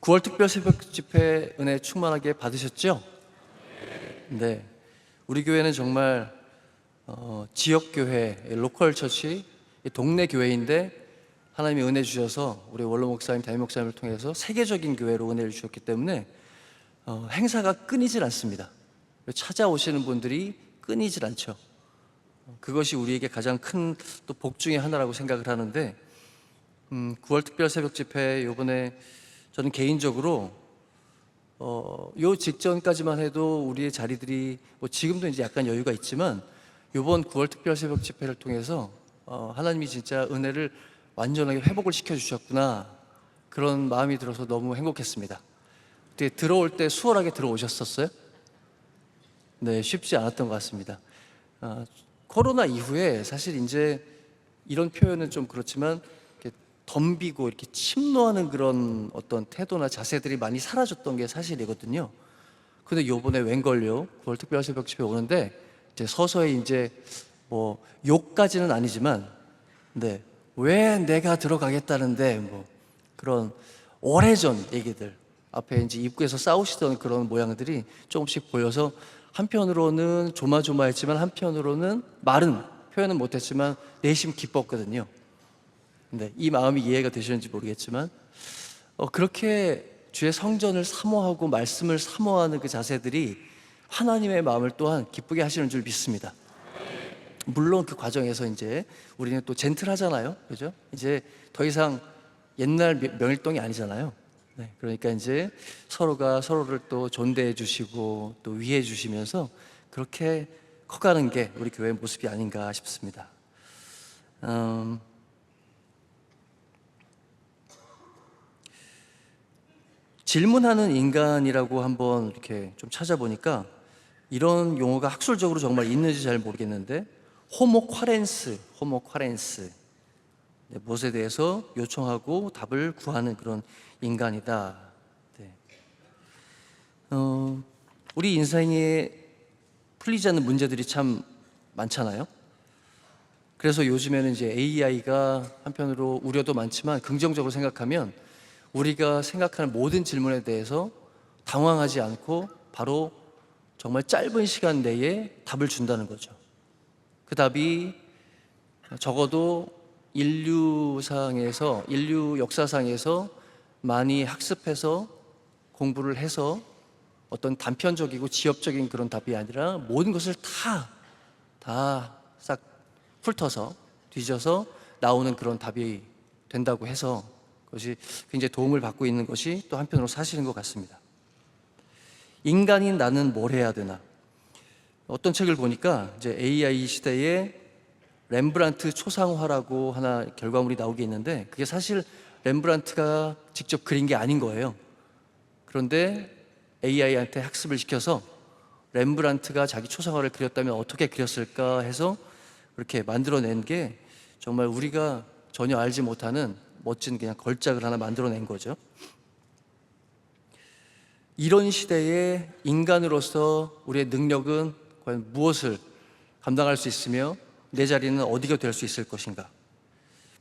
9월 특별 새벽 집회 은혜 충만하게 받으셨죠? 네. 우리 교회는 정말 어, 지역 교회, 로컬 처치, 동네 교회인데 하나님이 은혜 주셔서 우리 원로 목사님, 담임 목사님을 통해서 세계적인 교회로 은혜를 주셨기 때문에 어, 행사가 끊이질 않습니다. 찾아오시는 분들이 끊이질 않죠. 어, 그것이 우리에게 가장 큰 또 복 중의 하나라고 생각을 하는데 음, 9월 특별 새벽 집회 요번에 저는 개인적으로 어, 요 직전까지만 해도 우리의 자리들이 뭐 지금도 이제 약간 여유가 있지만 요번 9월 특별 새벽 집회를 통해서 어, 하나님이 진짜 은혜를 완전하게 회복을 시켜 주셨구나 그런 마음이 들어서 너무 행복했습니다. 그때 들어올 때 수월하게 들어오셨었어요? 네, 쉽지 않았던 것 같습니다. 아, 코로나 이후에 사실 이제 이런 표현은 좀 그렇지만 덤비고 이렇게 침노하는 그런 어떤 태도나 자세들이 많이 사라졌던 게 사실이거든요. 근데 요번에 웬걸요? 9월 특별 새벽 집회 오는데 이제 서서히 이제 뭐 욕까지는 아니지만 네. 왜 내가 들어가겠다는데 뭐 그런 오래전 얘기들 앞에 이제 입구에서 싸우시던 그런 모양들이 조금씩 보여서 한편으로는 조마조마했지만 한편으로는 말은 표현은 못했지만 내심 기뻤거든요. 네, 이 마음이 이해가 되시는지 모르겠지만 어, 그렇게 주의 성전을 사모하고 말씀을 사모하는 그 자세들이 하나님의 마음을 또한 기쁘게 하시는 줄 믿습니다. 물론 그 과정에서 이제 우리는 또 젠틀하잖아요, 그죠? 이제 더 이상 옛날 명- 명일동이 아니잖아요. 네, 그러니까 이제 서로가 서로를 또 존대해 주시고 또 위해 주시면서 그렇게 커가는 게 우리 교회의 모습이 아닌가 싶습니다. 음, 질문하는 인간이라고 한번 이렇게 좀 찾아보니까 이런 용어가 학술적으로 정말 있는지 잘 모르겠는데 호모 콰렌스, 호모 콰렌스 네, 무엇에 대해서 요청하고 답을 구하는 그런 인간이다. 네. 어, 우리 인생에 풀리지 않는 문제들이 참 많잖아요. 그래서 요즘에는 이제 AI가 한편으로 우려도 많지만 긍정적으로 생각하면 우리가 생각하는 모든 질문에 대해서 당황하지 않고 바로 정말 짧은 시간 내에 답을 준다는 거죠. 그 답이 적어도 인류상에서 인류 역사상에서 많이 학습해서 공부를 해서 어떤 단편적이고 지엽적인 그런 답이 아니라 모든 것을 다 다 싹 훑어서 뒤져서 나오는 그런 답이 된다고 해서 그것이 굉장히 도움을 받고 있는 것이 또 한편으로 사실인 것 같습니다. 인간인 나는 뭘 해야 되나? 어떤 책을 보니까 이제 AI 시대에 렘브란트 초상화라고 하나 결과물이 나오게 있는데 그게 사실 렘브란트가 직접 그린 게 아닌 거예요. 그런데 AI한테 학습을 시켜서 렘브란트가 자기 초상화를 그렸다면 어떻게 그렸을까 해서 그렇게 만들어낸 게 정말 우리가 전혀 알지 못하는 멋진 그냥 걸작을 하나 만들어낸 거죠. 이런 시대에 인간으로서 우리의 능력은 과연 무엇을 감당할 수 있으며 내 자리는 어디가 될 수 있을 것인가?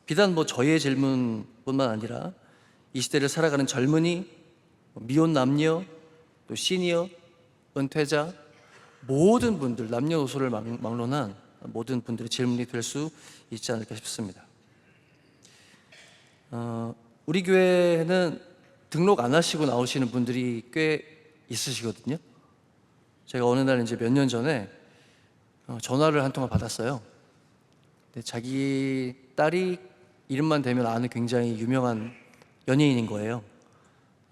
비단 뭐 저의 질문뿐만 아니라 이 시대를 살아가는 젊은이, 미혼 남녀, 또 시니어, 은퇴자 모든 분들 남녀노소를 막- 막론한 모든 분들의 질문이 될 수 있지 않을까 싶습니다. 어, 우리 교회는 등록 안 하시고 나오시는 분들이 꽤 있으시거든요. 제가 어느 날 이제 몇 년 전에 어, 전화를 한 통화 받았어요. 자기 딸이 이름만 대면 아는 굉장히 유명한 연예인인 거예요.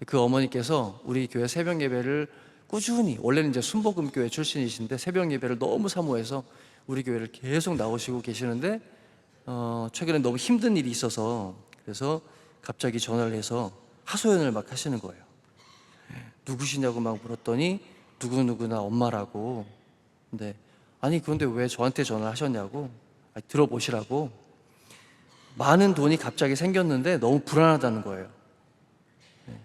그 어머니께서 우리 교회 새벽 예배를 꾸준히 원래는 이제 순복음 교회 출신이신데 새벽 예배를 너무 사모해서 우리 교회를 계속 나오시고 계시는데 어, 최근에 너무 힘든 일이 있어서 그래서 갑자기 전화를 해서 하소연을 막 하시는 거예요. 누구시냐고 막 물었더니 누구 누구나 엄마라고. 근데 아니 그런데 왜 저한테 전화를 하셨냐고 아니, 들어보시라고 많은 돈이 갑자기 생겼는데 너무 불안하다는 거예요. 네.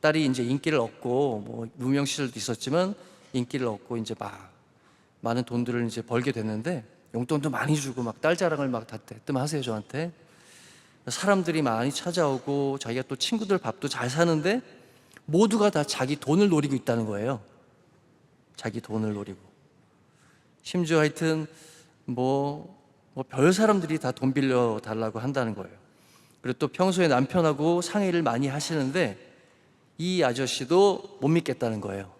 딸이 이제 인기를 얻고 뭐 무명 시절도 있었지만 인기를 얻고 이제 막 많은 돈들을 이제 벌게 됐는데 용돈도 많이 주고 막 딸 자랑을 막다 대뜸하세요 저한테 사람들이 많이 찾아오고 자기가 또 친구들 밥도 잘 사는데 모두가 다 자기 돈을 노리고 있다는 거예요. 자기 돈을 노리고. 심지어 하여튼 뭐, 뭐 별 사람들이 다 돈 빌려 달라고 한다는 거예요. 그리고 또 평소에 남편하고 상의를 많이 하시는데 이 아저씨도 못 믿겠다는 거예요.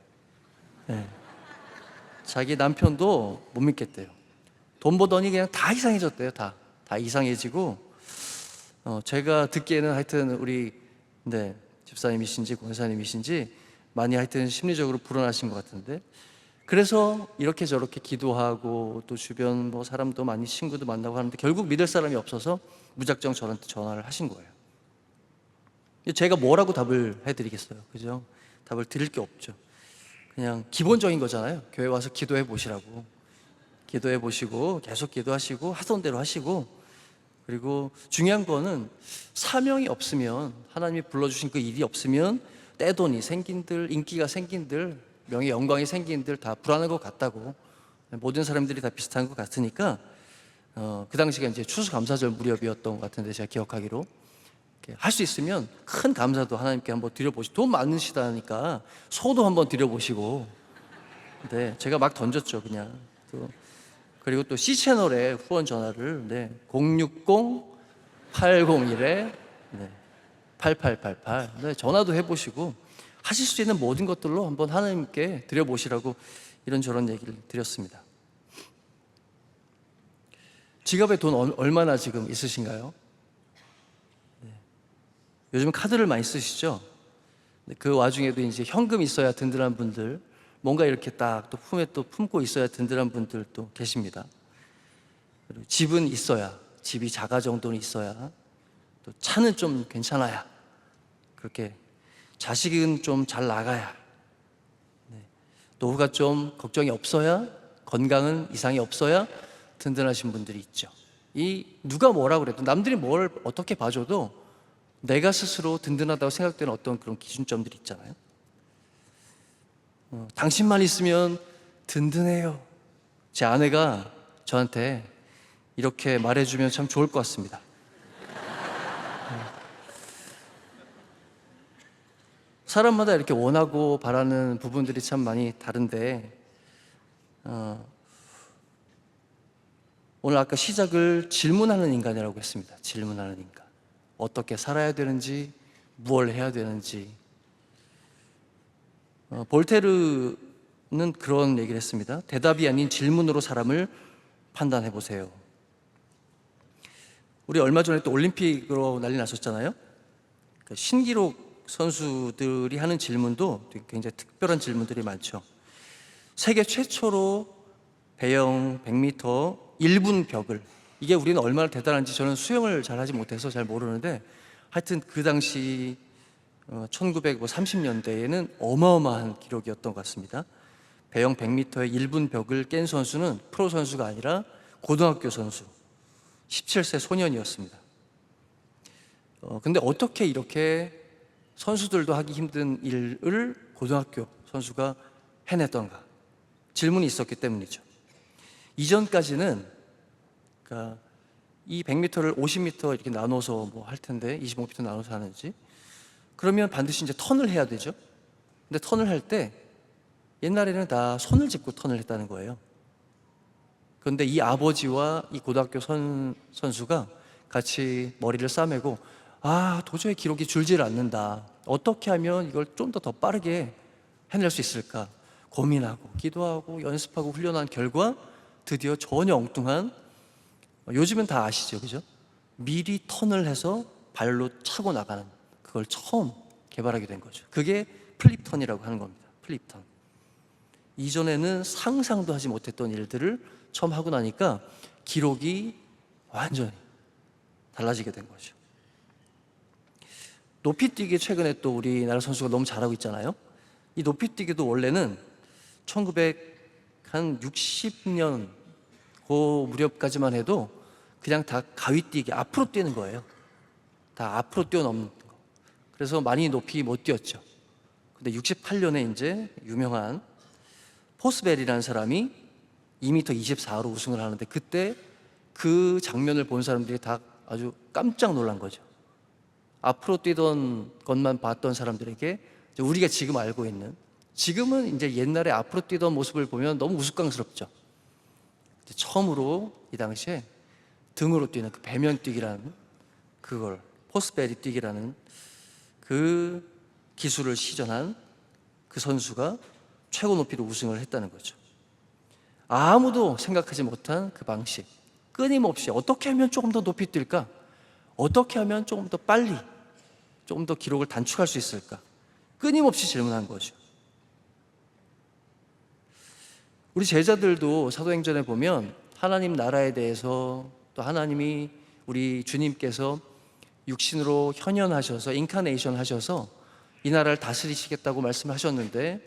네. 자기 남편도 못 믿겠대요. 돈 보더니 그냥 다 이상해졌대요. 다. 다 이상해지고 어, 제가 듣기에는 하여튼 우리 네, 집사님이신지 권사님이신지 많이 하여튼 심리적으로 불안하신 것 같은데 그래서 이렇게 저렇게 기도하고 또 주변 뭐 사람도 많이 친구도 만나고 하는데 결국 믿을 사람이 없어서 무작정 저한테 전화를 하신 거예요. 제가 뭐라고 답을 해드리겠어요, 그죠? 답을 드릴 게 없죠. 그냥 기본적인 거잖아요. 교회 와서 기도해 보시라고. 기도해 보시고 계속 기도하시고 하던 대로 하시고 그리고 중요한 거는 사명이 없으면 하나님이 불러주신 그 일이 없으면 떼돈이 생긴들 인기가 생긴들 명예 영광이 생긴들 다 불안한 것 같다고 모든 사람들이 다 비슷한 것 같으니까 어, 그 당시가 이제 추수감사절 무렵이었던 것 같은데 제가 기억하기로. 할 수 있으면 큰 감사도 하나님께 한번 드려보시고 돈 많으시다니까 소도 한번 드려보시고. 네 제가 막 던졌죠 그냥. 또 그리고 또 C 채널에 후원 전화를 네, 060 801에 네, 8888 네, 전화도 해보시고 하실 수 있는 모든 것들로 한번 하나님께 드려보시라고 이런저런 얘기를 드렸습니다. 지갑에 돈 얼- 얼마나 지금 있으신가요? 네. 요즘 카드를 많이 쓰시죠? 네, 그 와중에도 이제 현금 있어야 든든한 분들, 뭔가 이렇게 딱 또 품에 또 품고 있어야 든든한 분들도 계십니다. 그리고 집은 있어야, 집이 자가 정도는 있어야, 또 차는 좀 괜찮아야, 그렇게 자식은 좀 잘 나가야, 네. 노후가 좀 걱정이 없어야, 건강은 이상이 없어야 든든하신 분들이 있죠. 이 누가 뭐라 그래도 남들이 뭘 어떻게 봐줘도 내가 스스로 든든하다고 생각되는 어떤 그런 기준점들이 있잖아요. 어, 당신만 있으면 든든해요. 제 아내가 저한테 이렇게 말해주면 참 좋을 것 같습니다. 어. 사람마다 이렇게 원하고 바라는 부분들이 참 많이 다른데 어, 오늘 아까 시작을 질문하는 인간이라고 했습니다. 질문하는 인간. 어떻게 살아야 되는지, 무엇을 해야 되는지. 어, 볼테르는 그런 얘기를 했습니다. 대답이 아닌 질문으로 사람을 판단해 보세요. 우리 얼마 전에 또 올림픽으로 난리 났었잖아요. 그 신기록 선수들이 하는 질문도 굉장히 특별한 질문들이 많죠. 세계 최초로 배영 100m 1분 벽을 이게 우리는 얼마나 대단한지 저는 수영을 잘 하지 못해서 잘 모르는데 하여튼 그 당시 1930년대에는 어마어마한 기록이었던 것 같습니다. 배영 100m의 1분 벽을 깬 선수는 프로 선수가 아니라 고등학교 선수 17세 소년이었습니다. 어, 근데 어떻게 이렇게 선수들도 하기 힘든 일을 고등학교 선수가 해냈던가 질문이 있었기 때문이죠. 이전까지는 그러니까 이 100m를 50m 이렇게 나눠서 뭐 할 텐데 25m 나눠서 하는지 그러면 반드시 이제 턴을 해야 되죠. 근데 턴을 할 때 옛날에는 다 손을 짚고 턴을 했다는 거예요. 그런데 이 아버지와 이 고등학교 선, 선수가 같이 머리를 싸매고 아 도저히 기록이 줄지를 않는다. 어떻게 하면 이걸 좀 더 더 빠르게 해낼 수 있을까 고민하고 기도하고 연습하고 훈련한 결과 드디어 전혀 엉뚱한 요즘은 다 아시죠, 그죠? 미리 턴을 해서 발로 차고 나가는 그걸 처음 개발하게 된 거죠. 그게 플립 턴이라고 하는 겁니다. 플립 턴. 이전에는 상상도 하지 못했던 일들을 처음 하고 나니까 기록이 완전히 달라지게 된 거죠. 높이뛰기 최근에 또 우리나라 선수가 너무 잘하고 있잖아요. 이 높이뛰기도 원래는 1960년 그 무렵까지만 해도 그냥 다 가위뛰기 앞으로 뛰는 거예요. 다 앞으로 뛰어넘는 거. 그래서 많이 높이 못 뛰었죠. 근데 68년에 이제 유명한 포스벨이라는 사람이 2m 24로 우승을 하는데 그때 그 장면을 본 사람들이 다 아주 깜짝 놀란 거죠. 앞으로 뛰던 것만 봤던 사람들에게 우리가 지금 알고 있는 지금은 이제 옛날에 앞으로 뛰던 모습을 보면 너무 우스꽝스럽죠. 처음으로 이 당시에 등으로 뛰는 그 배면 뛰기라는 그걸 포스베리 뛰기라는 그 기술을 시전한 그 선수가 최고 높이로 우승을 했다는 거죠. 아무도 생각하지 못한 그 방식. 끊임없이 어떻게 하면 조금 더 높이 뛸까? 어떻게 하면 조금 더 빨리, 조금 더 기록을 단축할 수 있을까? 끊임없이 질문한 거죠. 우리 제자들도 사도행전에 보면 하나님 나라에 대해서 또 하나님이 우리 주님께서 육신으로 현현하셔서 인카네이션 하셔서 이 나라를 다스리시겠다고 말씀하셨는데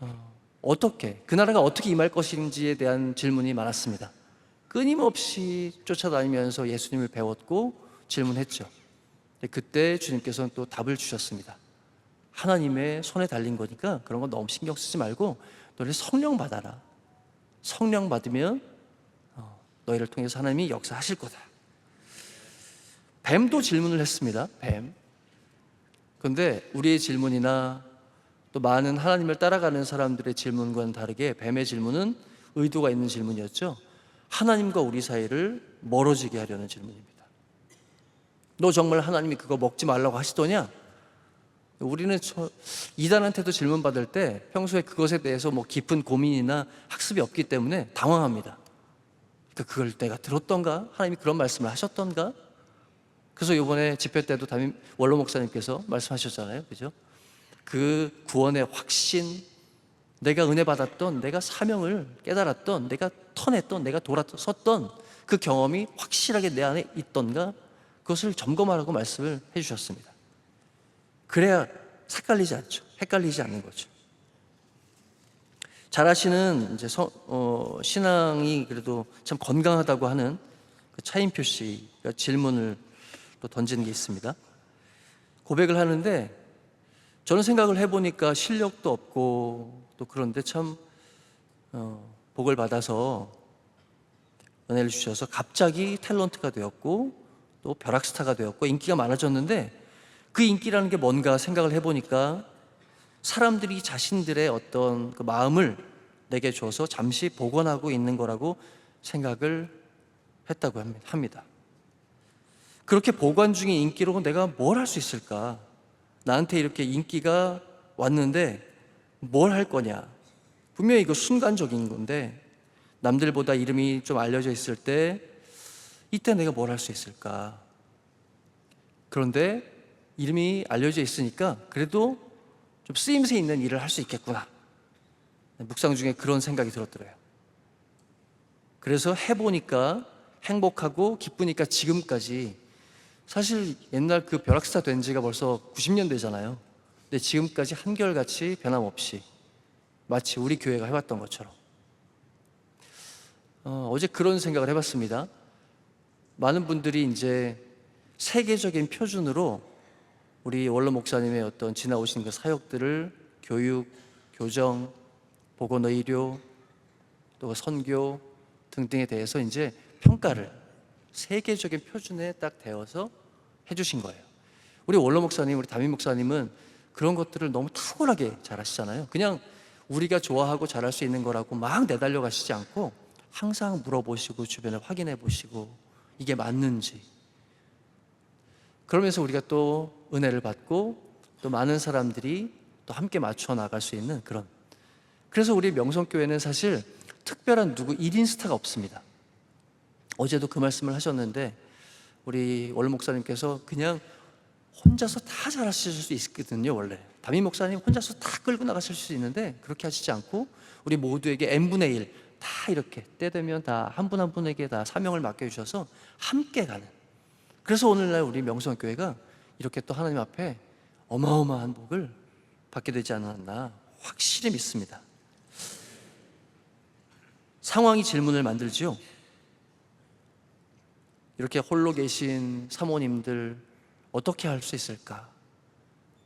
어, 어떻게 그 나라가 어떻게 임할 것인지에 대한 질문이 많았습니다. 끊임없이 쫓아다니면서 예수님을 배웠고 질문했죠. 그때 주님께서는 또 답을 주셨습니다. 하나님의 손에 달린 거니까 그런 거 너무 신경 쓰지 말고 너희 성령 받아라. 성령 받으면 어, 너희를 통해서 하나님이 역사하실 거다. 뱀도 질문을 했습니다. 뱀. 그런데 우리의 질문이나 또 많은 하나님을 따라가는 사람들의 질문과는 다르게 뱀의 질문은 의도가 있는 질문이었죠. 하나님과 우리 사이를 멀어지게 하려는 질문입니다. 너 정말 하나님이 그거 먹지 말라고 하시더냐? 우리는 저 이단한테도 질문 받을 때 평소에 그것에 대해서 뭐 깊은 고민이나 학습이 없기 때문에 당황합니다. 그러니까 그걸 내가 들었던가? 하나님이 그런 말씀을 하셨던가? 그래서 이번에 집회 때도 담임 원로 목사님께서 말씀하셨잖아요. 그죠? 그 구원의 확신, 내가 은혜 받았던, 내가 사명을 깨달았던, 내가 터냈던, 내가 돌아섰던 그 경험이 확실하게 내 안에 있던가? 그것을 점검하라고 말씀을 해주셨습니다. 그래야 삭갈리지 않죠. 헷갈리지 않는 거죠. 잘하시는 이제 서, 어, 신앙이 그래도 참 건강하다고 하는 그 차인표 씨가 질문을 또 던지는 게 있습니다. 고백을 하는데 저는 생각을 해보니까 실력도 없고 또 그런데 참 어, 복을 받아서 은혜를 주셔서 갑자기 탤런트가 되었고 또 벼락스타가 되었고 인기가 많아졌는데 그 인기라는 게 뭔가 생각을 해보니까 사람들이 자신들의 어떤 그 마음을 내게 줘서 잠시 복원하고 있는 거라고 생각을 했다고 합니다. 그렇게 보관 중인 인기로 내가 뭘 할 수 있을까? 나한테 이렇게 인기가 왔는데 뭘 할 거냐? 분명히 이거 순간적인 건데 남들보다 이름이 좀 알려져 있을 때 이때 내가 뭘 할 수 있을까? 그런데 이름이 알려져 있으니까 그래도 좀 쓰임새 있는 일을 할 수 있겠구나. 묵상 중에 그런 생각이 들었더래요. 그래서 해보니까 행복하고 기쁘니까 지금까지 사실 옛날 그 벼락스타 된 지가 벌써 90년 되잖아요. 근데 지금까지 한결같이 변함없이 마치 우리 교회가 해왔던 것처럼 어, 어제 그런 생각을 해봤습니다. 많은 분들이 이제 세계적인 표준으로 우리 원로 목사님의 어떤 지나오신 그 사역들을 교육, 교정, 보건의료, 또 선교 등등에 대해서 이제 평가를 세계적인 표준에 딱 되어서 해주신 거예요. 우리 원로 목사님, 우리 담임 목사님은 그런 것들을 너무 탁월하게 잘 하시잖아요. 그냥 우리가 좋아하고 잘할 수 있는 거라고 막 내달려 가시지 않고 항상 물어보시고 주변을 확인해 보시고 이게 맞는지 그러면서 우리가 또 은혜를 받고 또 많은 사람들이 또 함께 맞춰 나갈 수 있는 그런 그래서 우리 명성교회는 사실 특별한 누구 1인 스타가 없습니다. 어제도 그 말씀을 하셨는데 우리 월 목사님께서 그냥 혼자서 다 잘하실 수 있거든요, 원래. 담임 목사님 혼자서 다 끌고 나가실 수 있는데 그렇게 하시지 않고 우리 모두에게 n분의 1, 다 이렇게 때 되면 다 한 분한 분에게 다 사명을 맡겨주셔서 함께 가는 그래서 오늘날 우리 명성교회가 이렇게 또 하나님 앞에 어마어마한 복을 받게 되지 않았나 확실히 믿습니다. 상황이 질문을 만들지요. 이렇게 홀로 계신 사모님들 어떻게 할 수 있을까?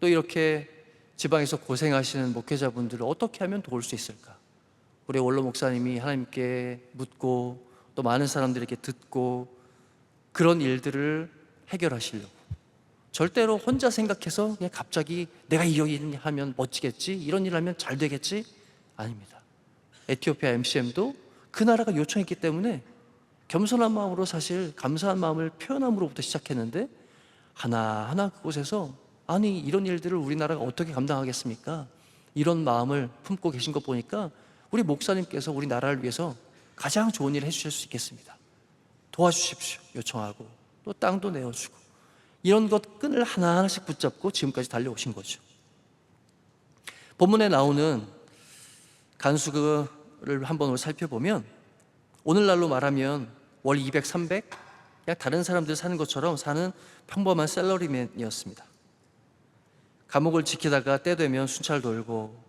또 이렇게 지방에서 고생하시는 목회자분들을 어떻게 하면 도울 수 있을까? 우리 원로 목사님이 하나님께 묻고 또 많은 사람들에게 듣고 그런 일들을 해결하시려고 절대로 혼자 생각해서 그냥 갑자기 내가 이런 일 하면 멋지겠지, 이런 일 하면 잘 되겠지? 아닙니다. 에티오피아 MCM도 그 나라가 요청했기 때문에 겸손한 마음으로 사실 감사한 마음을 표현함으로부터 시작했는데 하나하나 그곳에서 아니 이런 일들을 우리나라가 어떻게 감당하겠습니까? 이런 마음을 품고 계신 것 보니까 우리 목사님께서 우리 나라를 위해서 가장 좋은 일을 해주실 수 있겠습니다. 도와주십시오. 요청하고 또 땅도 내어주고 이런 것 끈을 하나하나씩 붙잡고 지금까지 달려오신 거죠. 본문에 나오는 간수를 한번 살펴보면 오늘날로 말하면 월 200, 300 그냥 다른 사람들 사는 것처럼 사는 평범한 셀러리맨이었습니다. 감옥을 지키다가 때 되면 순찰 돌고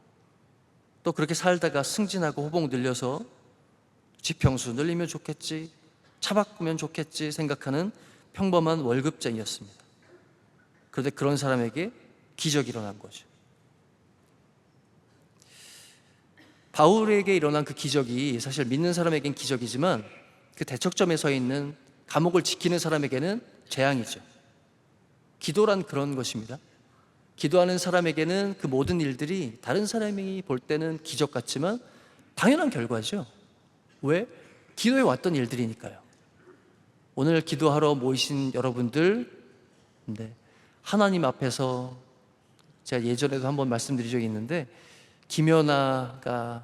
또 그렇게 살다가 승진하고 호봉 늘려서 지평수 늘리면 좋겠지 차 바꾸면 좋겠지 생각하는 평범한 월급쟁이였습니다. 그런데 그런 사람에게 기적이 일어난 거죠. 바울에게 일어난 그 기적이 사실 믿는 사람에겐 기적이지만 그 대척점에 서 있는 감옥을 지키는 사람에게는 재앙이죠. 기도란 그런 것입니다. 기도하는 사람에게는 그 모든 일들이 다른 사람이 볼 때는 기적 같지만 당연한 결과죠. 왜? 기도해 왔던 일들이니까요. 오늘 기도하러 모이신 여러분들, 네, 하나님 앞에서 제가 예전에도 한번 말씀드린 적이 있는데 김연아가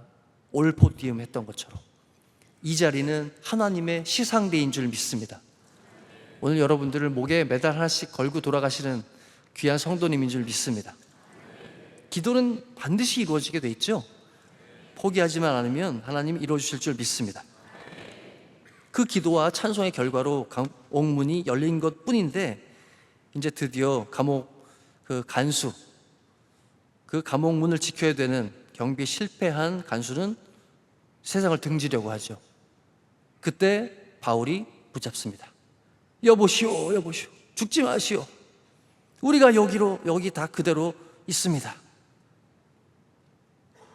올포디움 했던 것처럼 이 자리는 하나님의 시상대인 줄 믿습니다. 오늘 여러분들을 목에 메달 하나씩 걸고 돌아가시는 귀한 성도님인 줄 믿습니다. 기도는 반드시 이루어지게 돼 있죠. 포기하지만 않으면 하나님 이루어 주실 줄 믿습니다. 그 기도와 찬송의 결과로 옥문이 열린 것 뿐인데 이제 드디어 감옥 그 간수 그 감옥 문을 지켜야 되는 경비 실패한 간수는 세상을 등지려고 하죠. 그때 바울이 붙잡습니다. 여보시오, 여보시오. 죽지 마시오. 우리가 여기로, 여기 다 그대로 있습니다.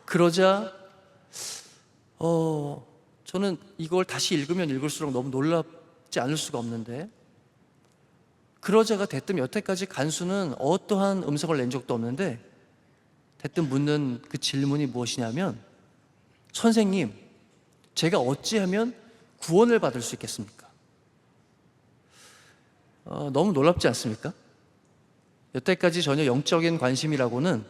그러자, 어, 저는 이걸 다시 읽으면 읽을수록 너무 놀랍지 않을 수가 없는데, 그러자가 대뜸 여태까지 간수는 어떠한 음성을 낸 적도 없는데, 대뜸 묻는 그 질문이 무엇이냐면, 선생님, 제가 어찌하면 구원을 받을 수 있겠습니까? 어, 너무 놀랍지 않습니까? 여태까지 전혀 영적인 관심이라고는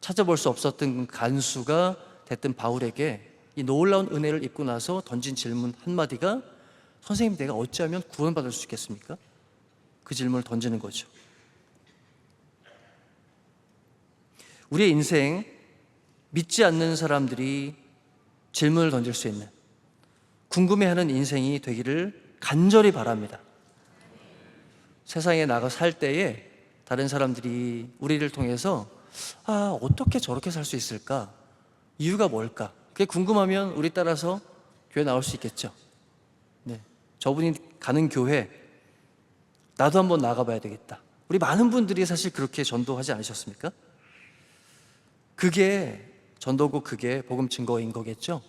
찾아볼 수 없었던 간수가 됐든 바울에게 이 놀라운 은혜를 입고 나서 던진 질문 한마디가 선생님 내가 어찌하면 구원받을 수 있겠습니까? 그 질문을 던지는 거죠. 우리의 인생 믿지 않는 사람들이 질문을 던질 수 있는 궁금해하는 인생이 되기를 간절히 바랍니다. 세상에 나가 살 때에 다른 사람들이 우리를 통해서 아, 어떻게 저렇게 살 수 있을까? 이유가 뭘까? 그게 궁금하면 우리 따라서 교회 나올 수 있겠죠. 네. 저분이 가는 교회 나도 한번 나가봐야 되겠다. 우리 많은 분들이 사실 그렇게 전도하지 않으셨습니까? 그게 전도고 그게 복음 증거인 거겠죠.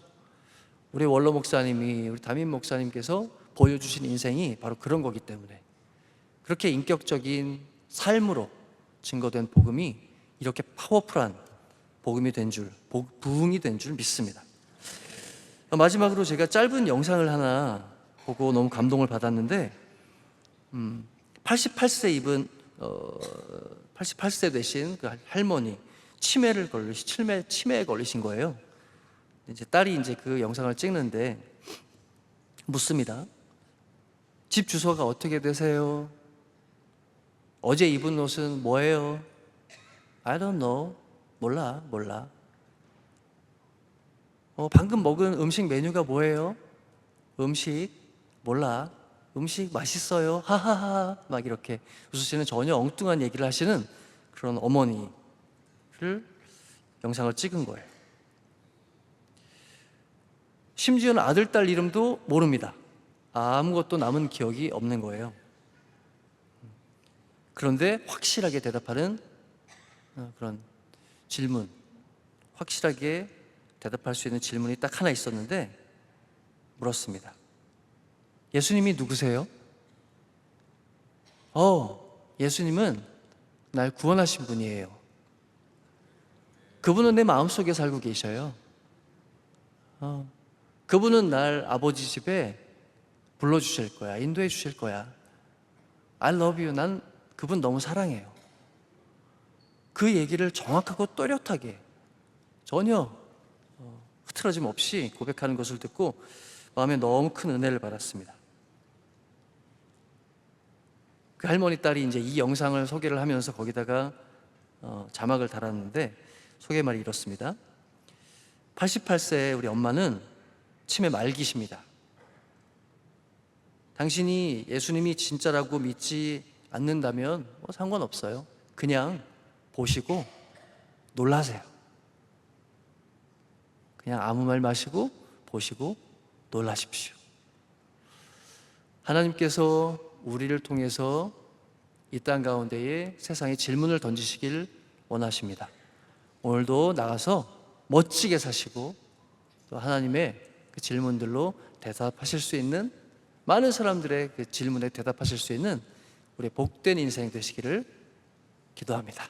우리 원로 목사님이 우리 담임 목사님께서 보여주신 인생이 바로 그런 거기 때문에 그렇게 인격적인 삶으로 증거된 복음이 이렇게 파워풀한 복음이 된 줄, 부흥이 된 줄 믿습니다. 마지막으로 제가 짧은 영상을 하나 보고 너무 감동을 받았는데, 음, 88세 입은 어, 88세 되신 그 할머니 치매를 걸리시 치매 치매에 걸리신 거예요. 이제 딸이 이제 그 영상을 찍는데 묻습니다. 집 주소가 어떻게 되세요? 어제 입은 옷은 뭐예요? I don't know. 몰라, 몰라. 어, 방금 먹은 음식 메뉴가 뭐예요? 음식 몰라. 음식 맛있어요. 하하하. 막 이렇게 웃으시는 전혀 엉뚱한 얘기를 하시는 그런 어머니를 영상을 찍은 거예요. 심지어는 아들, 딸 이름도 모릅니다. 아무것도 남은 기억이 없는 거예요. 그런데 확실하게 대답하는 어, 그런 질문, 확실하게 대답할 수 있는 질문이 딱 하나 있었는데 물었습니다. 예수님이 누구세요? 어, 예수님은 날 구원하신 분이에요. 그분은 내 마음속에 살고 계셔요. 어, 그분은 날 아버지 집에 불러주실 거야. 인도해 주실 거야. I love you. 난 그분 너무 사랑해요. 그 얘기를 정확하고 또렷하게 전혀 어, 흐트러짐 없이 고백하는 것을 듣고 마음에 너무 큰 은혜를 받았습니다. 그 할머니 딸이 이제 이 영상을 소개를 하면서 거기다가 어, 자막을 달았는데 소개 말이 이렇습니다. 88세의 우리 엄마는 치매 말기십니다. 당신이 예수님이 진짜라고 믿지 않는다면 뭐 상관없어요. 그냥 보시고 놀라세요. 그냥 아무 말 마시고 보시고 놀라십시오. 하나님께서 우리를 통해서 이 땅 가운데에 세상에 질문을 던지시길 원하십니다. 오늘도 나가서 멋지게 사시고 또 하나님의 그 질문들로 대답하실 수 있는 많은 사람들의 그 질문에 대답하실 수 있는 우리 복된 인생 되시기를 기도합니다.